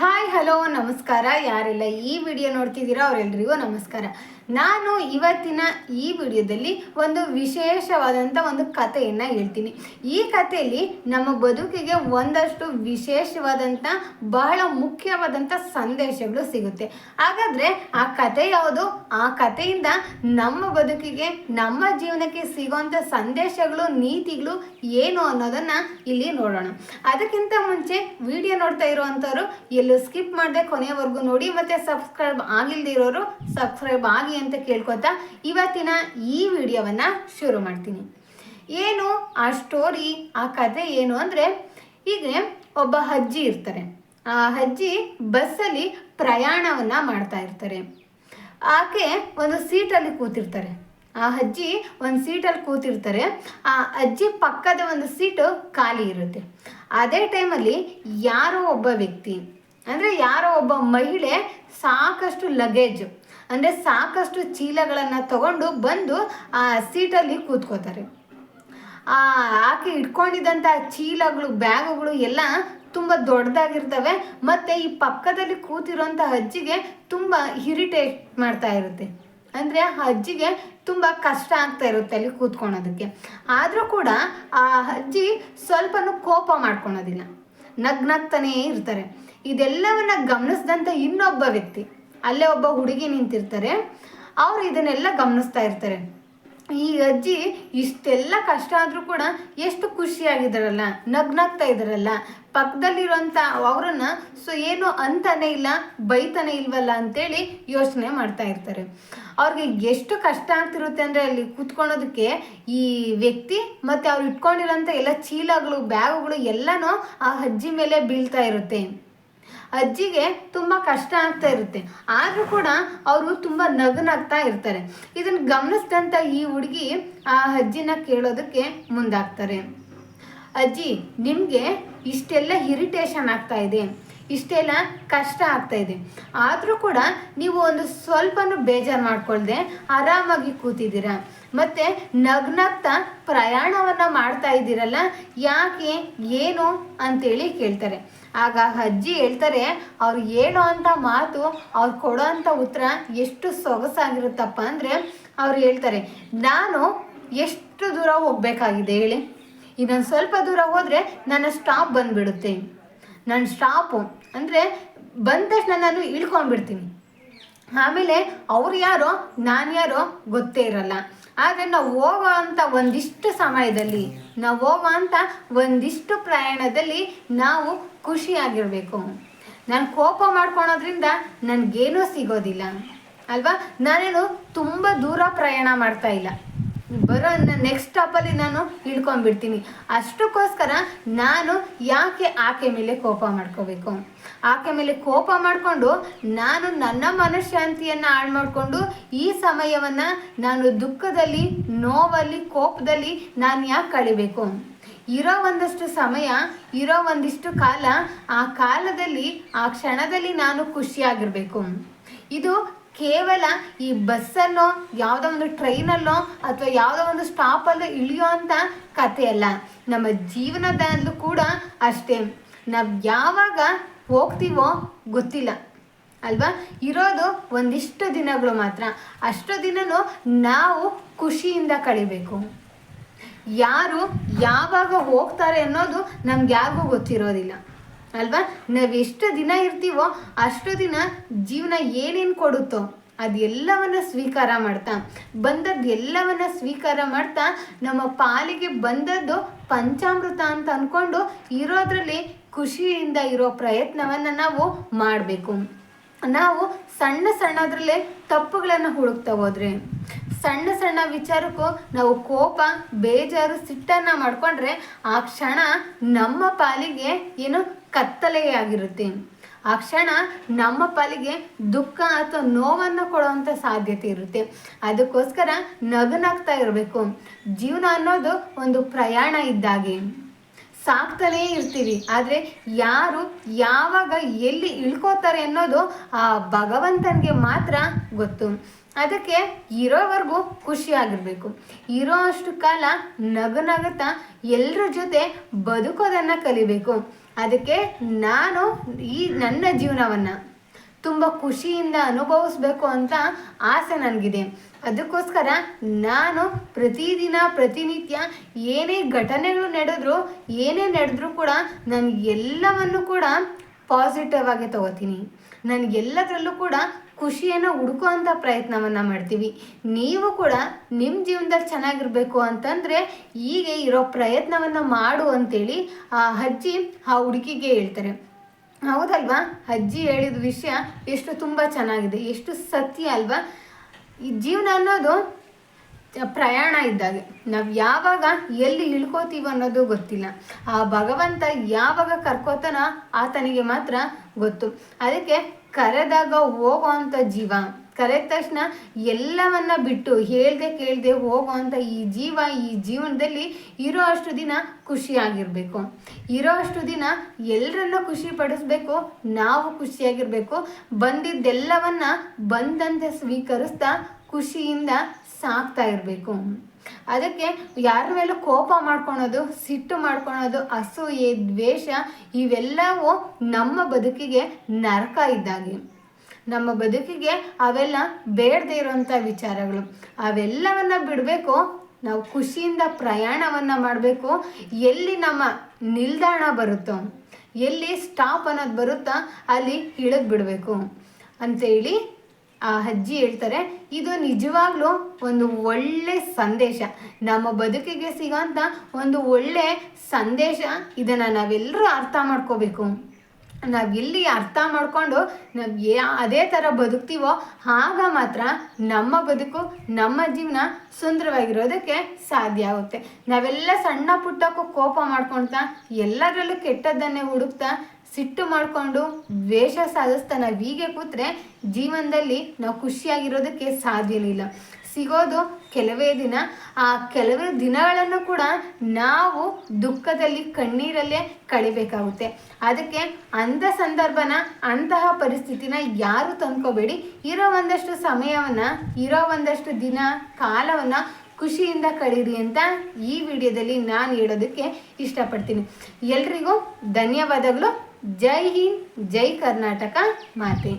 Hi hello ನಮಸ್ಕಾರ. ಯಾರೆಲ್ಲ ಈ ವಿಡಿಯೋ ನೋಡ್ತಿದ್ದೀರಾ ಅವರೆಲ್ಲರಿಗೂ ನಮಸ್ಕಾರ. ನಾನು ಇವತ್ತಿನ ಈ ವಿಡಿಯೋದಲ್ಲಿ ಒಂದು ವಿಶೇಷವಾದಂಥ ಒಂದು ಕಥೆಯನ್ನು ಹೇಳ್ತೀನಿ. ಈ ಕಥೆಯಲ್ಲಿ ನಮ್ಮ ಬದುಕಿಗೆ ಒಂದಷ್ಟು ವಿಶೇಷವಾದಂಥ ಬಹಳ ಮುಖ್ಯವಾದಂಥ ಸಂದೇಶಗಳು ಸಿಗುತ್ತೆ. ಹಾಗಾದರೆ ಆ ಕಥೆ ಯಾವುದು? ಆ ಕಥೆಯಿಂದ ನಮ್ಮ ಬದುಕಿಗೆ, ನಮ್ಮ ಜೀವನಕ್ಕೆ ಸಿಗುವಂಥ ಸಂದೇಶಗಳು, ನೀತಿಗಳು ಏನು ಅನ್ನೋದನ್ನು ಇಲ್ಲಿ ನೋಡೋಣ. ಅದಕ್ಕಿಂತ ಮುಂಚೆ ವಿಡಿಯೋ ನೋಡ್ತಾ ಇರುವಂಥವ್ರು ಎಲ್ಲೂ ಸ್ಕಿಪ್ ಮಾಡದೆ ಕೊನೆಯವರೆಗೂ ನೋಡಿ. ಮತ್ತು ಸಬ್ಸ್ಕ್ರೈಬ್ ಆಗಿಲ್ಲದಿರೋರು ಸಬ್ಸ್ಕ್ರೈಬ್ ಆಗಿ ಅಂತ ಕೇಳ್ಕೊತಾ ಇವತ್ತಿನ ಈ ವಿಡಿಯೋವನ್ನು ಶುರು ಮಾಡ್ತೀನಿ. ಏನು? ಆ ಸ್ಟೋರಿ ಆ ಕಥೆ ಏನು ಅಂದರೆ, ಹೀಗೆ ಒಬ್ಬ ಅಜ್ಜಿ ಇರ್ತಾರೆ. ಆ ಅಜ್ಜಿ ಬಸ್ಸಲ್ಲಿ ಪ್ರಯಾಣವನ್ನು ಮಾಡ್ತಾ ಇರ್ತಾರೆ. ಆಕೆ ಒಂದು ಸೀಟಲ್ಲಿ ಕೂತಿರ್ತಾರೆ. ಆ ಅಜ್ಜಿ ಒಂದು ಸೀಟಲ್ಲಿ ಕೂತಿರ್ತಾರೆ. ಆ ಅಜ್ಜಿ ಪಕ್ಕದ ಒಂದು ಸೀಟು ಖಾಲಿ ಇರುತ್ತೆ. ಅದೇ ಟೈಮಲ್ಲಿ ಯಾರೋ ಒಬ್ಬ ವ್ಯಕ್ತಿ, ಅಂದರೆ ಯಾರೋ ಒಬ್ಬ ಮಹಿಳೆ ಸಾಕಷ್ಟು ಲಗೇಜ್ ಅಂದರೆ ಸಾಕಷ್ಟು ಚೀಲಗಳನ್ನು ತಗೊಂಡು ಬಂದು ಆ ಸೀಟಲ್ಲಿ ಕೂತ್ಕೋತಾರೆ. ಆ ಆಕೆ ಇಟ್ಕೊಂಡಿದ್ದಂಥ ಚೀಲಗಳು, ಬ್ಯಾಗುಗಳು ಎಲ್ಲ ತುಂಬ ದೊಡ್ಡದಾಗಿರ್ತವೆ ಮತ್ತು ಈ ಪಕ್ಕದಲ್ಲಿ ಕೂತಿರೋಂಥ ಅಜ್ಜಿಗೆ ತುಂಬ ಇರಿಟೇಟ್ ಮಾಡ್ತಾ ಇರುತ್ತೆ. ಅಂದರೆ ಆ ಅಜ್ಜಿಗೆ ತುಂಬ ಕಷ್ಟ ಆಗ್ತಾ ಇರುತ್ತೆ ಅಲ್ಲಿ ಕೂತ್ಕೊಳೋದಕ್ಕೆ. ಆದರೂ ಕೂಡ ಆ ಅಜ್ಜಿ ಸ್ವಲ್ಪನೂ ಕೋಪ ಮಾಡ್ಕೊಳೋದಿಲ್ಲ. ನಗ್ನಗ್ತಾನೇ ಇರ್ತಾರೆ. ಇದೆಲ್ಲವನ್ನ ಗಮನಿಸಿದಂಥ ಇನ್ನೊಬ್ಬ ವ್ಯಕ್ತಿ. ಅಲ್ಲೇ ಒಬ್ಬ ಹುಡುಗಿ ನಿಂತಿರ್ತಾರೆ. ಅವ್ರು ಇದನ್ನೆಲ್ಲ ಗಮನಿಸ್ತಾ ಇರ್ತಾರೆ. ಈ ಅಜ್ಜಿ ಇಷ್ಟೆಲ್ಲ ಕಷ್ಟ ಆದರೂ ಕೂಡ ಎಷ್ಟು ಖುಷಿಯಾಗಿದ್ದಾರಲ್ಲ, ನಗ್ನಾಗ್ತಾ ಇದ್ದಾರಲ್ಲ. ಪಕ್ಕದಲ್ಲಿರುವಂಥ ಅವರನ್ನು, ಸೊ ಏನು ಅಂತಾನೆ ಇಲ್ಲ, ಬೈತಾನೆ ಇಲ್ವಲ್ಲ ಅಂತೇಳಿ ಯೋಚನೆ ಮಾಡ್ತಾ ಇರ್ತಾರೆ. ಅವ್ರಿಗೆ ಎಷ್ಟು ಕಷ್ಟ ಆಗ್ತಿರುತ್ತೆ ಅಂದರೆ ಅಲ್ಲಿ ಕೂತ್ಕೊಳ್ಳೋದಕ್ಕೆ ಈ ವ್ಯಕ್ತಿ ಮತ್ತು ಅವ್ರು ಇಟ್ಕೊಂಡಿರೋಂಥ ಎಲ್ಲ ಚೀಲಗಳು, ಬ್ಯಾಗುಗಳು ಎಲ್ಲನೂ ಆ ಅಜ್ಜಿ ಮೇಲೆ ಬೀಳ್ತಾ ಇರುತ್ತೆ. ಅಜ್ಜಿಗೆ ತುಂಬ ಕಷ್ಟ ಆಗ್ತಾ ಇರುತ್ತೆ. ಆದರೂ ಕೂಡ ಅವರು ತುಂಬ ನಗನಾಗ್ತಾ ಇರ್ತಾರೆ. ಇದನ್ನು ಗಮನಿಸಿದಂಥ ಈ ಹುಡುಗಿ ಆ ಅಜ್ಜಿನ ಕೇಳೋದಕ್ಕೆ ಮುಂದಾಗ್ತಾರೆ. ಅಜ್ಜಿ, ನಿಮಗೆ ಇಷ್ಟೆಲ್ಲ ಇರಿಟೇಷನ್ ಆಗ್ತಾ ಇದೆ. ಇಷ್ಟೆಲ್ಲ ಕಷ್ಟ ಆಗ್ತಾ ಇದೆ. ಆದರೂ ಕೂಡ ನೀವು ಒಂದು ಸ್ವಲ್ಪನೂ ಬೇಜಾರು ಮಾಡ್ಕೊಳ್ದೆ ಆರಾಮಾಗಿ ಕೂತಿದ್ದೀರಾ. ಮತ್ತು ನಗ್ನಗ್ತಾ ಪ್ರಯಾಣವನ್ನು ಮಾಡ್ತಾ ಇದ್ದೀರಲ್ಲ, ಯಾಕೆ, ಏನು ಅಂತೇಳಿ ಕೇಳ್ತಾರೆ. ಆಗ ಅಜ್ಜಿ ಹೇಳ್ತಾರೆ, ಅವ್ರು ಹೇಳೋ ಅಂತ ಮಾತು, ಅವ್ರು ಕೊಡೋ ಅಂಥ ಉತ್ತರ ಎಷ್ಟು ಸೊಗಸಾಗಿರುತ್ತಪ್ಪ ಅಂದರೆ ಅವ್ರು ಹೇಳ್ತಾರೆ, ನಾನು ಎಷ್ಟು ದೂರ ಹೋಗಬೇಕಾಗಿದೆ ಹೇಳಿ. ಇನ್ನೊಂದು ಸ್ವಲ್ಪ ದೂರ ಹೋದರೆ ನನ್ನ ಸ್ಟಾಪ್ ಬಂದುಬಿಡುತ್ತೆ. ನನ್ನ ಸ್ಟಾಪು ಅಂದರೆ ಬಂದ ತಕ್ಷಣ ನಾನು ಇಳ್ಕೊಂಡ್ಬಿಡ್ತೀನಿ. ಆಮೇಲೆ ಅವ್ರು ಯಾರೋ, ನಾನು ಯಾರೋ ಗೊತ್ತೇ ಇರಲ್ಲ. ಆದರೆ ನಾವು ಹೋಗೋ ಅಂಥ ಒಂದಿಷ್ಟು ಸಮಯದಲ್ಲಿ, ನಾವು ಹೋಗೋ ಅಂಥ ಒಂದಿಷ್ಟು ಪ್ರಯಾಣದಲ್ಲಿ ನಾವು ಖುಷಿಯಾಗಿರಬೇಕು. ನಾನು ಕೋಪ ಮಾಡ್ಕೊಳೋದ್ರಿಂದ ನನಗೇನೂ ಸಿಗೋದಿಲ್ಲ. ಅಲ್ವಾ? ನಾನೇನು ತುಂಬ ದೂರ ಪ್ರಯಾಣ ಮಾಡ್ತಾ ಇಲ್ಲ. ಬರೋ ನೆಕ್ಸ್ಟ್ ಸ್ಟಾಪಲ್ಲಿ ನಾನು ಇಳ್ಕೊಂಡ್ಬಿಡ್ತೀನಿ ಅಷ್ಟಕ್ಕೋಸ್ಕರ ನಾನು ಯಾಕೆ ಆಕೆ ಮೇಲೆ ಕೋಪ ಮಾಡ್ಕೋಬೇಕು? ಆಕೆ ಮೇಲೆ ಕೋಪ ಮಾಡಿಕೊಂಡು ನಾನು ನನ್ನ ಮನಃಶಾಂತಿಯನ್ನು ಹಾಳು ಮಾಡಿಕೊಂಡು ಈ ಸಮಯವನ್ನು ನಾನು ದುಃಖದಲ್ಲಿ, ನೋವಲ್ಲಿ, ಕೋಪದಲ್ಲಿ ನಾನು ಯಾಕೆ ಕಳಿಬೇಕು? ಇರೋ ಒಂದಷ್ಟು ಸಮಯ, ಇರೋ ಒಂದಿಷ್ಟು ಕಾಲ, ಆ ಕಾಲದಲ್ಲಿ, ಆ ಕ್ಷಣದಲ್ಲಿ ನಾನು ಖುಷಿಯಾಗಿರಬೇಕು. ಇದು ಕೇವಲ ಈ ಬಸ್ಸಲ್ಲೋ, ಯಾವುದೋ ಒಂದು ಟ್ರೈನಲ್ಲೋ ಅಥವಾ ಯಾವುದೋ ಒಂದು ಸ್ಟಾಪಲ್ಲೋ ಇಳಿಯೋ ಅಂತ ಕಥೆ ಅಲ್ಲ ನಮ್ಮ ಜೀವನದಲ್ಲೂ ಕೂಡ ಅಷ್ಟೇ. ನಾವು ಯಾವಾಗ ಹೋಗ್ತೀವೋ ಗೊತ್ತಿಲ್ಲ. ಅಲ್ವಾ? ಇರೋದು ಒಂದಿಷ್ಟು ದಿನಗಳು ಮಾತ್ರ. ಅಷ್ಟು ದಿನನೂ ನಾವು ಖುಷಿಯಿಂದ ಕಳಿಬೇಕು. ಯಾರು ಯಾವಾಗ ಹೋಗ್ತಾರೆ ಅನ್ನೋದು ನಮ್ಗೆ ಯಾರಿಗೂ ಗೊತ್ತಿರೋದಿಲ್ಲ. ಅಲ್ವಾ? ನಾವು ಎಷ್ಟು ದಿನ ಇರ್ತೀವೋ ಅಷ್ಟು ದಿನ ಜೀವನ ಏನೇನು ಕೊಡುತ್ತೋ ಅದೆಲ್ಲವನ್ನ ಸ್ವೀಕಾರ ಮಾಡ್ತಾ, ಬಂದದ್ದು ಎಲ್ಲವನ್ನ ಸ್ವೀಕಾರ ಮಾಡ್ತಾ, ನಮ್ಮ ಪಾಲಿಗೆ ಬಂದದ್ದು ಪಂಚಾಮೃತ ಅಂತ ಅಂದ್ಕೊಂಡು ಇರೋದ್ರಲ್ಲಿ ಖುಷಿಯಿಂದ ಇರೋ ಪ್ರಯತ್ನವನ್ನು ನಾವು ಮಾಡಬೇಕು. ನಾವು ಸಣ್ಣ ಸಣ್ಣದ್ರಲ್ಲೇ ತಪ್ಪುಗಳನ್ನು ಹುಡುಕ್ತಾ ಹೋದ್ರೆ, ಸಣ್ಣ ಸಣ್ಣ ವಿಚಾರಕ್ಕೂ ನಾವು ಕೋಪ, ಬೇಜಾರು, ಸಿಟ್ಟನ್ನು ಮಾಡಿಕೊಂಡ್ರೆ ಆ ಕ್ಷಣ ನಮ್ಮ ಪಾಲಿಗೆ ಏನು ಕತ್ತಲೆಯಾಗಿರುತ್ತೆ ಆ ಕ್ಷಣ ನಮ್ಮ ಪಾಲಿಗೆ ದುಃಖ ಅಥವಾ ನೋವನ್ನು ಕೊಡುವಂಥ ಸಾಧ್ಯತೆ ಇರುತ್ತೆ. ಅದಕ್ಕೋಸ್ಕರ ನಗನಾಗ್ತಾ ಇರಬೇಕು. ಜೀವನ ಅನ್ನೋದು ಒಂದು ಪ್ರಯಾಣ ಇದ್ದಾಗೆ. ಸಾಕ್ತಾನೇ ಇರ್ತೀವಿ ಆದರೆ ಯಾರು ಯಾವಾಗ ಎಲ್ಲಿ ಇಳ್ಕೋತಾರೆ ಅನ್ನೋದು ಆ ಭಗವಂತನಿಗೆ ಮಾತ್ರ ಗೊತ್ತು. ಅದಕ್ಕೆ ಇರೋವರೆಗೂ ಖುಷಿಯಾಗಿರಬೇಕು ಇರೋ ಅಷ್ಟು ಕಾಲ ನಗು ನಗುತ್ತಾ ಎಲ್ಲರ ಜೊತೆ ಬದುಕೋದನ್ನು ಕಲಿಬೇಕು. ಅದಕ್ಕೆ ನಾನು ಈ ನನ್ನ ಜೀವನವನ್ನು ತುಂಬ ಖುಷಿಯಿಂದ ಅನುಭವಿಸ್ಬೇಕು ಅಂತ ಆಸೆ ನನಗಿದೆ. ಅದಕ್ಕೋಸ್ಕರ ನಾನು ಪ್ರತಿದಿನ ಪ್ರತಿನಿತ್ಯ ಏನೇ ಘಟನೆಗಳು ನಡೆದ್ರು, ಏನೇ ನಡೆದ್ರೂ ಕೂಡ ನಾನು ಎಲ್ಲವನ್ನು ಕೂಡ ಪಾಸಿಟಿವ್ ಆಗಿ ತಗೋತೀನಿ. ನನಗೆಲ್ಲದರಲ್ಲೂ ಕೂಡ ಖುಷಿಯನ್ನು ಹುಡುಕುವಂಥ ಪ್ರಯತ್ನವನ್ನು ಮಾಡ್ತೀವಿ. ನೀವು ಕೂಡ ನಿಮ್ಮ ಜೀವನದಲ್ಲಿ ಚೆನ್ನಾಗಿರಬೇಕು ಅಂತಂದರೆ ಹೀಗೆ ಇರೋ ಪ್ರಯತ್ನವನ್ನು ಮಾಡು ಅಂತೇಳಿ ಆ ಅಜ್ಜಿ ಆ ಹುಡುಗಿಗೆ ಹೇಳ್ತಾರೆ. ಹೌದಲ್ವಾ? ಅಜ್ಜಿ ಹೇಳಿದ ವಿಷಯ ಎಷ್ಟು ತುಂಬ ಚೆನ್ನಾಗಿದೆ. ಎಷ್ಟು ಸತ್ಯ ಅಲ್ವಾ? ಈ ಜೀವನ ಅನ್ನೋದು ಪ್ರಯಾಣ ಇದ್ದಾಗೆ. ನಾವು ಯಾವಾಗ ಎಲ್ಲಿ ಇಳ್ಕೋತೀವಿ ಅನ್ನೋದು ಗೊತ್ತಿಲ್ಲ. ಆ ಭಗವಂತ ಯಾವಾಗ ಕರ್ಕೋತಾನ ಆತನಿಗೆ ಮಾತ್ರ ಗೊತ್ತು. ಅದಕ್ಕೆ ಕರೆದಾಗ ಹೋಗೋವಂಥ ಜೀವ. ಕರೆದ ತಕ್ಷಣ ಎಲ್ಲವನ್ನ ಬಿಟ್ಟು ಹೇಳ್ದೆ ಕೇಳ್ದೆ ಹೋಗುವಂಥ ಈ ಜೀವ, ಈ ಜೀವನದಲ್ಲಿ ಇರೋ ಅಷ್ಟು ದಿನ ಖುಷಿಯಾಗಿರಬೇಕು. ಇರೋ ಅಷ್ಟು ದಿನ ಎಲ್ಲರನ್ನ ಖುಷಿ ಪಡಿಸ್ಬೇಕು, ನಾವು ಖುಷಿಯಾಗಿರಬೇಕು. ಬಂದಿದ್ದೆಲ್ಲವನ್ನ ಬಂದಂತೆ ಸ್ವೀಕರಿಸ್ತಾ ಖುಷಿಯಿಂದ ಸಾಕ್ತಾ ಇರಬೇಕು. ಅದಕ್ಕೆ ಯಾರ ಮೇಲೂ ಕೋಪ ಮಾಡ್ಕೊಳೋದು, ಸಿಟ್ಟು ಮಾಡ್ಕೊಳೋದು, ಅಸೂಯೆ, ದ್ವೇಷ ಇವೆಲ್ಲವೂ ನಮ್ಮ ಬದುಕಿಗೆ ನರಕ ಇದ್ದಾಗೆ. ನಮ್ಮ ಬದುಕಿಗೆ ಅವೆಲ್ಲ ಬೇಡದೇ ಇರೋಂಥ ವಿಚಾರಗಳು. ಅವೆಲ್ಲವನ್ನ ಬಿಡಬೇಕು, ನಾವು ಖುಷಿಯಿಂದ ಪ್ರಯಾಣವನ್ನು ಮಾಡಬೇಕು. ಎಲ್ಲಿ ನಮ್ಮ ನಿಲ್ದಾಣ ಬರುತ್ತೋ, ಎಲ್ಲಿ ಸ್ಟಾಪ್ ಅನ್ನೋದು ಬರುತ್ತಾ ಅಲ್ಲಿ ಇಳಿದು ಬಿಡಬೇಕು. ಅಂತೇಳಿ ಆ ಅಜ್ಜಿ ಹೇಳ್ತಾರೆ, ಇದು ನಿಜವಾಗ್ಲೂ ಒಂದು ಒಳ್ಳೆ ಸಂದೇಶ. ನಮ್ಮ ಬದುಕಿಗೆ ಸಿಗೋಂಥ ಒಂದು ಒಳ್ಳೆ ಸಂದೇಶ ಇದನ್ನು ನಾವೆಲ್ಲರೂ ಅರ್ಥ ಮಾಡ್ಕೋಬೇಕು. ನಾವು ಇಲ್ಲಿ ಅರ್ಥ ಮಾಡಿಕೊಂಡು ನಾವು ಏ ಅದೇ ಥರ ಬದುಕ್ತೀವೋ ಆಗ ಮಾತ್ರ ನಮ್ಮ ಬದುಕು, ನಮ್ಮ ಜೀವನ ಸುಂದರವಾಗಿರೋದಕ್ಕೆ ಸಾಧ್ಯ ಆಗುತ್ತೆ. ನಾವೆಲ್ಲ ಸಣ್ಣ ಪುಟ್ಟಕ್ಕೂ ಕೋಪ ಮಾಡ್ಕೊಳ್ತಾ, ಎಲ್ಲರಲ್ಲೂ ಕೆಟ್ಟದ್ದನ್ನೇ ಹುಡುಕ್ತಾ, ಸಿಟ್ಟು ಮಾಡಿಕೊಂಡು ದ್ವೇಷ ಸಾಧಿಸ್ತಾ ನಾವು ಹೀಗೆ ಕೂತ್ರೆ ಜೀವನದಲ್ಲಿ ನಾವು ಖುಷಿಯಾಗಿರೋದಕ್ಕೆ ಸಾಧ್ಯನೇ ಇಲ್ಲ. ಸಿಗೋದು ಕೆಲವೇ ದಿನ. ಆ ಕೆಲವೇ ದಿನಗಳನ್ನು ಕೂಡ ನಾವು ದುಃಖದಲ್ಲಿ, ಕಣ್ಣೀರಲ್ಲೇ ಕಳಿಬೇಕಾಗುತ್ತೆ. ಅದಕ್ಕೆ ಅಂಥ ಸಂದರ್ಭನ, ಅಂತಹ ಪರಿಸ್ಥಿತಿನ ಯಾರು ತಂದ್ಕೋಬೇಡಿ. ಇರೋ ಒಂದಷ್ಟು ಸಮಯವನ್ನು, ಇರೋ ಒಂದಷ್ಟು ದಿನ, ಕಾಲವನ್ನು ಖುಷಿಯಿಂದ ಕಳೀರಿ ಅಂತ ಈ ವಿಡಿಯೋದಲ್ಲಿ ನಾನು ಹೇಳೋದಕ್ಕೆ ಇಷ್ಟಪಡ್ತೀನಿ. ಎಲ್ರಿಗೂ ಧನ್ಯವಾದಗಳು. ಜೈ ಹಿಂದ್, ಜೈ ಕರ್ನಾಟಕ ಮಾತೆ.